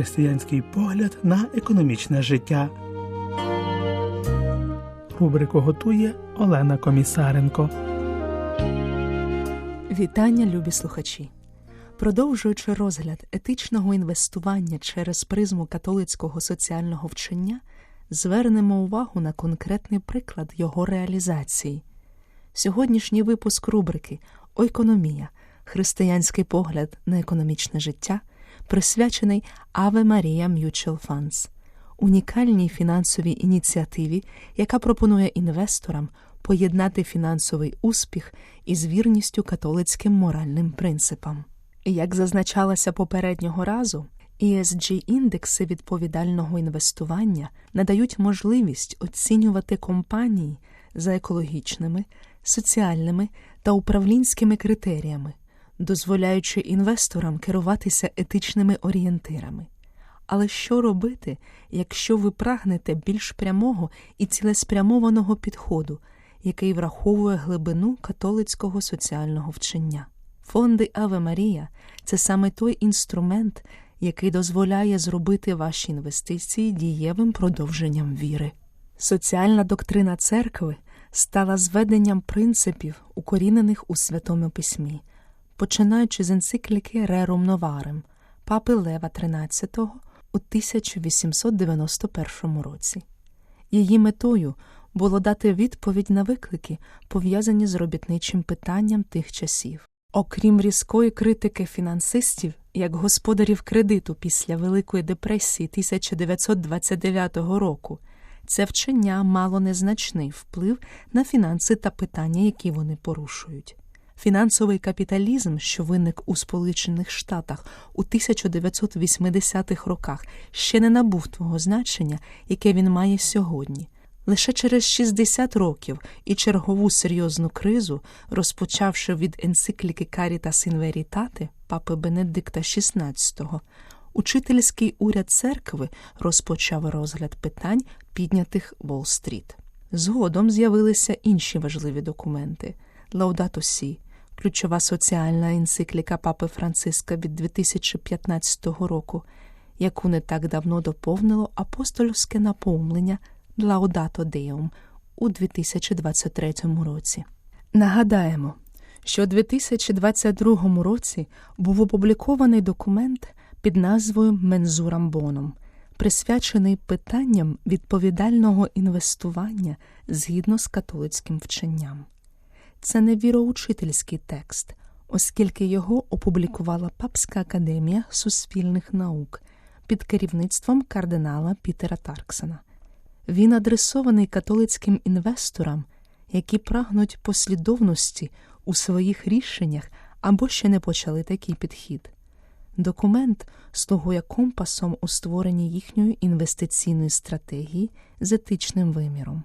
християнський погляд на економічне життя. Рубрику готує Олена Комісаренко. Вітання, любі слухачі. Продовжуючи розгляд етичного інвестування через призму католицького соціального вчення, звернемо увагу на конкретний приклад його реалізації. Сьогоднішній випуск рубрики Ойкономія християнський погляд на економічне життя присвячений Ave Maria Mutual Funds – унікальній фінансовій ініціативі, яка пропонує інвесторам поєднати фінансовий успіх із вірністю католицьким моральним принципам. Як зазначалося попереднього разу, esg індекси відповідального інвестування надають можливість оцінювати компанії за екологічними, соціальними та управлінськими критеріями, дозволяючи інвесторам керуватися етичними орієнтирами. Але що робити, якщо ви прагнете більш прямого і цілеспрямованого підходу, який враховує глибину католицького соціального вчення? Фонди Аве Марія це саме той інструмент, який дозволяє зробити ваші інвестиції дієвим продовженням віри. Соціальна доктрина церкви стала зведенням принципів, укорінених у Святому Письмі, починаючи з енцикліки Рерум Новарем папи Лева XIII у 1891 році. Її метою було дати відповідь на виклики, пов'язані з робітничим питанням тих часів. Окрім різкої критики фінансистів, як господарів кредиту після Великої депресії 1929 року, це вчення мало незначний вплив на фінанси та питання, які вони порушують. Фінансовий капіталізм, що виник у Сполучених Штатах у 1980-х роках, ще не набув того значення, яке він має сьогодні. Лише через 60 років і чергову серйозну кризу, розпочавши від енцикліки in Veritate папи Бенедикта XVI, учительський уряд церкви розпочав розгляд питань, піднятих Уолл-стріт. Згодом з'явилися інші важливі документи Лаудато Сі, ключова соціальна енцикліка папи Франциска від 2015 року, яку не так давно доповнило апостольське наповнення Лаудато Деум у 2023 році. Нагадаємо, що у 2022 році був опублікований документ під назвою Мензурам Боном, присвячений питанням відповідального інвестування згідно з католицьким вченням. Це не віроучительський текст, оскільки його опублікувала Папська академія суспільних наук під керівництвом кардинала Пітера Тарксона. Він адресований католицьким інвесторам, які прагнуть послідовності у своїх рішеннях або ще не почали такий підхід. Документ слугує компасом у створенні їхньої інвестиційної стратегії з етичним виміром.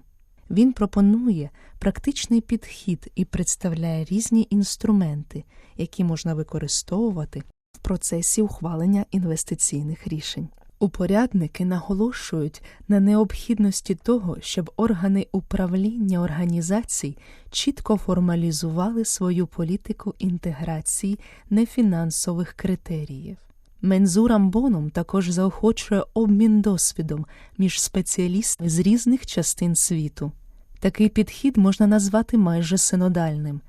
Він пропонує практичний підхід і представляє різні інструменти, які можна використовувати в процесі ухвалення інвестиційних рішень. Упорядники наголошують на необхідності того, щоб органи управління організацій чітко формалізували свою політику інтеграції нефінансових критеріїв. Мензурам Боном також заохочує обмін досвідом між спеціалістами з різних частин світу. Такий підхід можна назвати майже синодальним,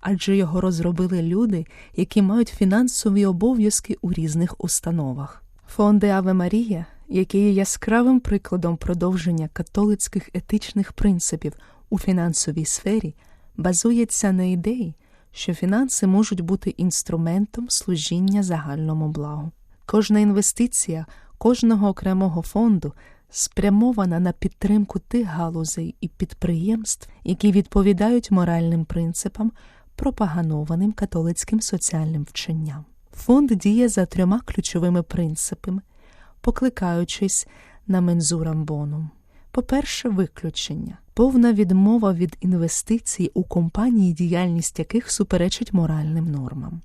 адже його розробили люди, які мають фінансові обов'язки у різних установах. Фонди Аве Марія, які є яскравим прикладом продовження католицьких етичних принципів у фінансовій сфері, базується на ідеї, що фінанси можуть бути інструментом служіння загальному благу. Кожна інвестиція кожного окремого фонду спрямована на підтримку тих галузей і підприємств, які відповідають моральним принципам, пропаганованим католицьким соціальним вченням. Фонд діє за трьома ключовими принципами, покликаючись на мензурам боном. По-перше, виключення, повна відмова від інвестицій у компанії, діяльність яких суперечить моральним нормам.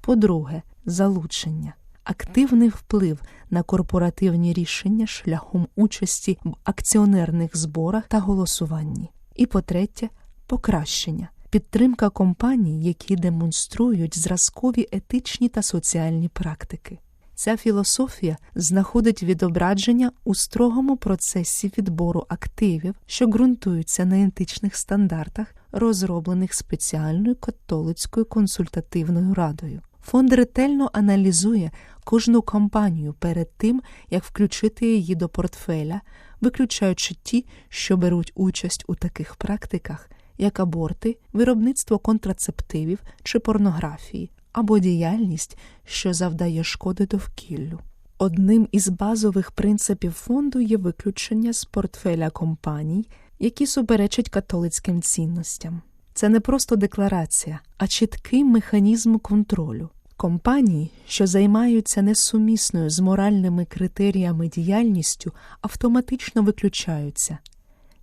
По-друге, залучення, активний вплив на корпоративні рішення шляхом участі в акціонерних зборах та голосуванні. І по-третє, покращення, підтримка компаній, які демонструють зразкові етичні та соціальні практики. Ця філософія знаходить відображення у строгому процесі відбору активів, що ґрунтуються на етичних стандартах, розроблених спеціальною католицькою консультативною радою. Фонд ретельно аналізує кожну компанію перед тим, як включити її до портфеля, виключаючи ті, що беруть участь у таких практиках, як аборти, виробництво контрацептивів чи порнографії, або діяльність, що завдає шкоди довкіллю. Одним із базових принципів фонду є виключення з портфеля компаній, які суперечать католицьким цінностям. Це не просто декларація, а чіткий механізм контролю. Компанії, що займаються несумісною з моральними критеріями діяльністю, автоматично виключаються.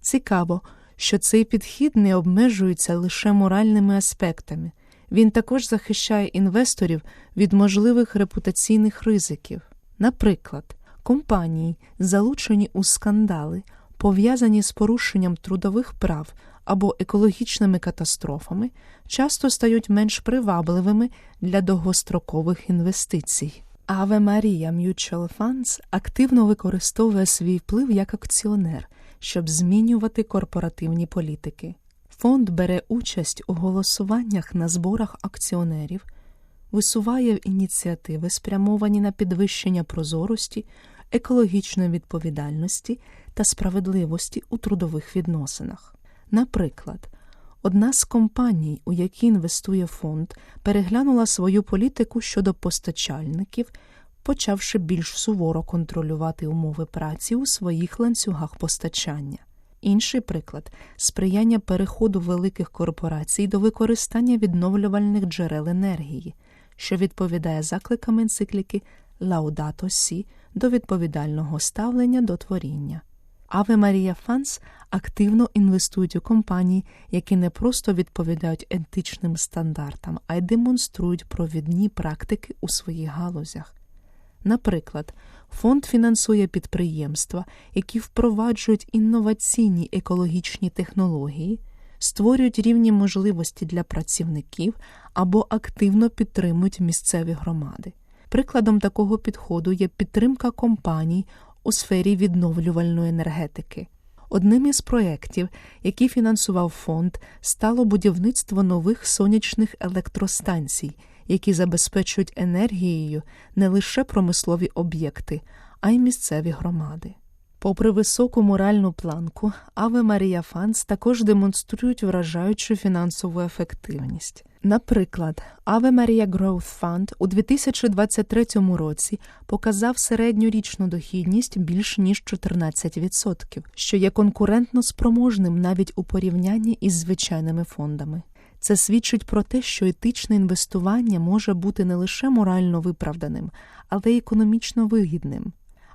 Цікаво, що цей підхід не обмежується лише моральними аспектами. Він також захищає інвесторів від можливих репутаційних ризиків. Наприклад, компанії, залучені у скандали, пов'язані з порушенням трудових прав або екологічними катастрофами, часто стають менш привабливими для довгострокових інвестицій. Ave Maria Mutual Funds активно використовує свій вплив як акціонер, щоб змінювати корпоративні політики. Фонд бере участь у голосуваннях на зборах акціонерів, висуває ініціативи, спрямовані на підвищення прозорості, екологічної відповідальності та справедливості у трудових відносинах. Наприклад, одна з компаній, у які інвестує фонд, переглянула свою політику щодо постачальників, почавши більш суворо контролювати умови праці у своїх ланцюгах постачання. Інший приклад сприяння переходу великих корпорацій до використання відновлювальних джерел енергії, що відповідає закликам енцикліки Laudato Si до відповідального ставлення до творіння. Аве Марія Фанс активно інвестують у компанії, які не просто відповідають етичним стандартам, а й демонструють провідні практики у своїх галузях. Наприклад, фонд фінансує підприємства, які впроваджують інноваційні екологічні технології, створюють рівні можливості для працівників або активно підтримують місцеві громади. Прикладом такого підходу є підтримка компаній у сфері відновлювальної енергетики. Одним із проєктів, які фінансував фонд, стало будівництво нових сонячних електростанцій, які забезпечують енергією не лише промислові об'єкти, а й місцеві громади. Попри високу моральну планку, Аве Марія Фанс також демонструють вражаючу фінансову ефективність. Наприклад, Ave Maria Growth Fund у 2023 році показав середньорічну дохідність більш ніж 14%, що є конкурентно спроможним навіть у порівнянні із звичайними фондами. Це свідчить про те, що етичне інвестування може бути не лише морально виправданим, але й економічно вигідним.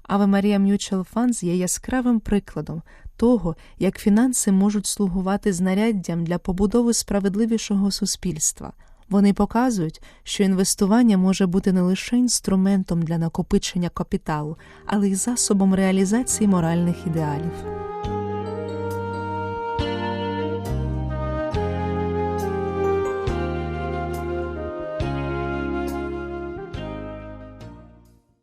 Ave Марія М'ючел Фанз є яскравим прикладом того, як фінанси можуть слугувати знаряддям для побудови справедливішого суспільства. Вони показують, що інвестування може бути не лише інструментом для накопичення капіталу, але й засобом реалізації моральних ідеалів.